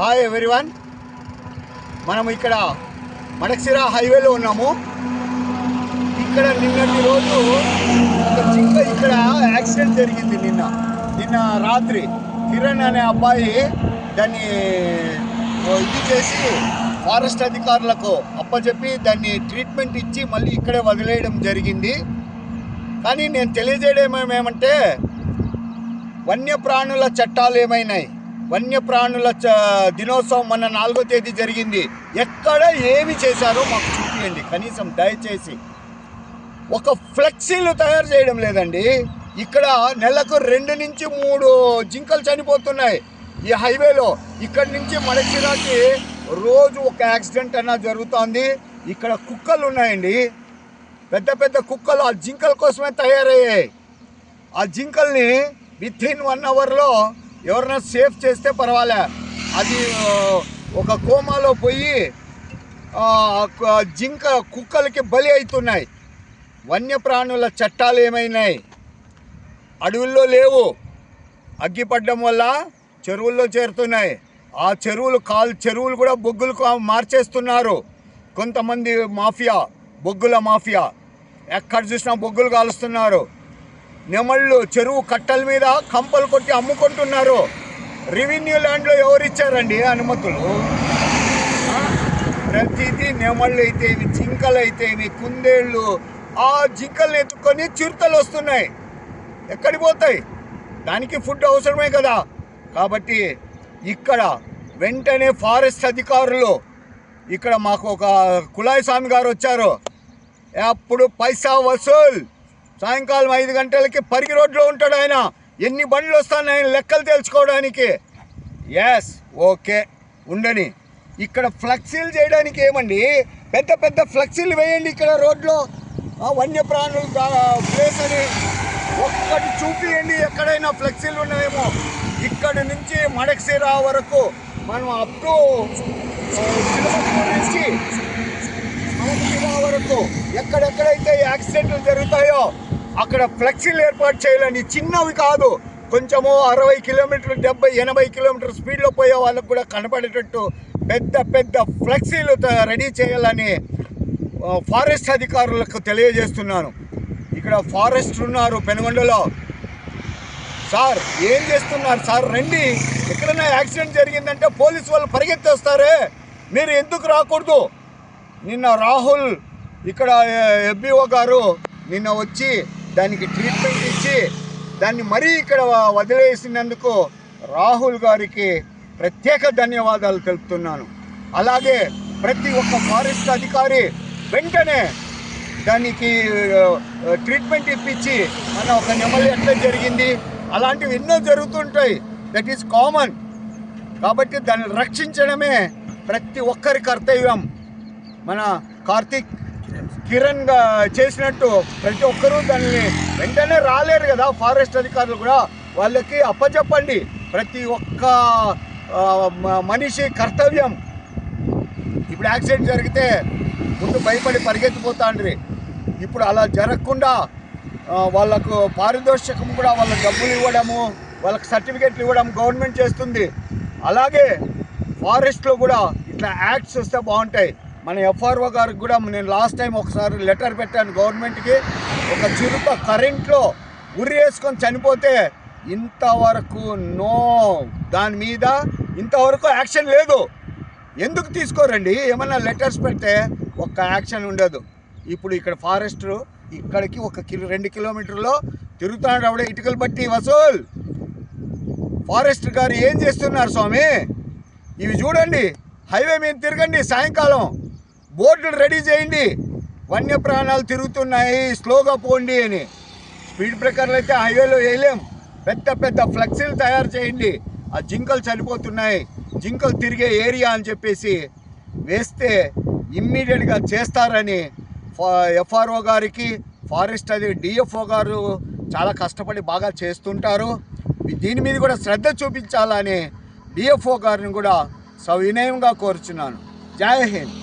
Hi everyone మనం ఇక్కడ మడక్సిరా హైవేలో ఉన్నాము. ఇక్కడ నిన్నటి రోజు ఒక చిన్న ఇక్కడ యాక్సిడెంట్ జరిగింది నిన్న. నిన్న రాత్రి కిరణ్ అనే అబ్బాయి దాన్ని ఇది చేసి ఫారెస్ట్ అధికారులకు అప్పచెప్పి దాన్ని ట్రీట్మెంట్ ఇచ్చి మళ్ళీ ఇక్కడే వదిలేయడం జరిగింది. కానీ నేను తెలియజేయడం ఏమేమంటే వన్యప్రాణుల చట్టాలు ఏమైనాయి? వన్యప్రాణుల దినోత్సవం మొన్న నాలుగో తేదీ జరిగింది. ఎక్కడ ఏమి చేశారో మాకు చూపించండి కనీసం దయచేసి. ఒక ఫ్లెక్సీలు తయారు చేయడం లేదండి. ఇక్కడ నెలకు రెండు నుంచి మూడు జింకలు చనిపోతున్నాయి. ఈ హైవేలో ఇక్కడి నుంచి మడచిరాకి రోజు ఒక యాక్సిడెంట్ అన్నా జరుగుతోంది. ఇక్కడ కుక్కలు ఉన్నాయండి. పెద్ద పెద్ద కుక్కలు ఆ జింకల కోసమే తయారయ్యాయి. ఆ జింకల్ని విత్ ఇన్ వన్ అవర్లో ఎవరైనా సేఫ్ చేస్తే పర్వాలే. అది ఒక కోమాలో పోయి జింక కుక్కలకి బలి అవుతున్నాయి వన్యప్రాణుల చట్టాలు ఏమైనాయి? అడవుల్లో లేవు. అగ్గిపడ్డం వల్ల చెరువుల్లో చేరుతున్నాయి. ఆ చెరువులు కాల్ చెరువులు కూడా బొగ్గులు మార్చేస్తున్నారు. కొంతమంది మాఫియా బొగ్గుల మాఫియా. ఎక్కడ చూసినా బొగ్గులు కాలుస్తున్నారు. నెమళ్ళు చెరువు కట్టల మీద కంపలు కొట్టి అమ్ముకుంటున్నారు. రెవెన్యూ ల్యాండ్లో ఎవరు ఇచ్చారండి అనుమతులు? ప్రతిదీ నెమళ్ళు అయితేవి జింకలు అయితేవి కుందేళ్ళు ఆ జింకలు ఎత్తుకొని చిరుతలు వస్తున్నాయి. ఎక్కడికి పోతాయి? దానికి ఫుడ్ అవసరమే కదా. కాబట్టి ఇక్కడ వెంటనే ఫారెస్ట్ అధికారులు ఇక్కడ మాకు ఒక కులాయి స్వామి గారు వచ్చారు. అప్పుడు పైసా వసూల్ సాయంకాలం ఐదు గంటలకి పరిగి రోడ్లో ఉంటాడు ఆయన. ఎన్ని బండ్లు వస్తాయని లెక్కలు తెలుసుకోవడానికి. ఎస్ ఓకే ఉండని. ఇక్కడ ఫ్లెక్సీలు చేయడానికి ఏమండి? పెద్ద పెద్ద ఫ్లెక్సీలు వేయండి ఇక్కడ రోడ్లో వన్యప్రాణులు ప్లేస్ అని ఒక్కటి చూపియండి ఎక్కడైనా ఫ్లెక్సీలు ఉన్నాయేమో. ఇక్కడి నుంచి మడక్సీరా వరకు మనం అప్ టు నుంచి వరకు ఎక్కడెక్కడైతే యాక్సిడెంట్లు జరుగుతాయో అక్కడ ఫ్లెక్సీలు ఏర్పాటు చేయాలని చిన్నవి కాదు కొంచెము అరవై కిలోమీటర్లు డెబ్బై ఎనభై కిలోమీటర్ స్పీడ్లో పోయే వాళ్ళకు కూడా కనపడేటట్టు పెద్ద పెద్ద ఫ్లెక్సీలు రెడీ చేయాలని ఫారెస్ట్ అధికారులకు తెలియజేస్తున్నాను. ఇక్కడ ఫారెస్ట్ ఉన్నారు పెనుగొండలో. సార్ ఏం చేస్తున్నారు? సార్ రండి. ఎక్కడైనా యాక్సిడెంట్ జరిగిందంటే పోలీసు వాళ్ళు పరిగెత్తేస్తారే. మీరు ఎందుకు రాకూడదు? నిన్న రాహుల్ ఇక్కడ ఎఫ్బిఓ గారు నిన్న వచ్చి దానికి ట్రీట్మెంట్ ఇచ్చి దాన్ని మరీ ఇక్కడ వదిలేసినందుకు రాహుల్ గారికి ప్రత్యేక ధన్యవాదాలు తెలుపుతున్నాను. అలాగే ప్రతి ఒక్క ఫారెస్ట్ అధికారి వెంటనే దానికి ట్రీట్మెంట్ ఇప్పించి మన ఒక నెమలి ఎట్లా జరిగింది. అలాంటివి ఎన్నో జరుగుతుంటాయి. దట్ ఈస్ కామన్ కాబట్టి దాన్ని రక్షించడమే ప్రతి ఒక్కరి కర్తవ్యం. మన కార్తీక్ కిరణ్ చేసినట్టు ప్రతి ఒక్కరూ దాన్ని వెంటనే రాలేరు కదా. ఫారెస్ట్ అధికారులు కూడా వాళ్ళకి అప్పచెప్పండి ప్రతి ఒక్క మనిషి కర్తవ్యం. ఇప్పుడు యాక్సిడెంట్ జరిగితే ముందు భయపడి పరిగెత్తిపోతాండ్రి. ఇప్పుడు అలా జరగకుండా వాళ్ళకు పారితోషికం కూడా వాళ్ళ డబ్బులు ఇవ్వడము వాళ్ళకి సర్టిఫికెట్లు ఇవ్వడం గవర్నమెంట్ చేస్తుంది. అలాగే ఫారెస్ట్లో కూడా ఇట్లా యాక్ట్స్ వస్తే బాగుంటాయి. మన ఎఫ్ఆర్ఓ గారికి కూడా నేను లాస్ట్ టైం ఒకసారి లెటర్ పెట్టాను గవర్నమెంట్కి ఒక చిరుత కరెంట్లో ఉరి వేసుకొని చనిపోతే ఇంతవరకు నో దాని మీద ఇంతవరకు యాక్షన్ లేదు. ఎందుకు తీసుకోరండి? ఏమన్నా లెటర్స్ పెడితే ఒక్క యాక్షన్ ఉండదు. ఇప్పుడు ఇక్కడ ఫారెస్ట్ ఇక్కడికి ఒక కిలో రెండు కిలోమీటర్లో తిరుగుతున్నాడు ఆవిడ ఇటుకలు బట్టి వసూల్. ఫారెస్ట్ గారు ఏం చేస్తున్నారు స్వామి? ఇవి చూడండి హైవే మీద తిరగండి సాయంకాలం. బోర్డులు రెడీ చేయండి. వన్యప్రాణాలు తిరుగుతున్నాయి స్లోగా పోండి అని. స్పీడ్ బ్రేకర్లు అయితే హైవేలో వేయలేం. పెద్ద పెద్ద ఫ్లెక్సీలు తయారు చేయండి. ఆ జింకలు చనిపోతున్నాయి. జింకలు తిరిగే ఏరియా అని చెప్పేసి వేస్తే ఇమ్మీడియట్గా చేస్తారని ఎఫ్ఆర్ఓ గారికి ఫారెస్ట్ అది డిఎఫ్ఓ గారు చాలా కష్టపడి బాగా చేస్తుంటారు. దీని మీద కూడా శ్రద్ధ చూపించాలని డిఎఫ్ఓ గారిని కూడా సవినయంగా కోరుచున్నాను. జై హింద్.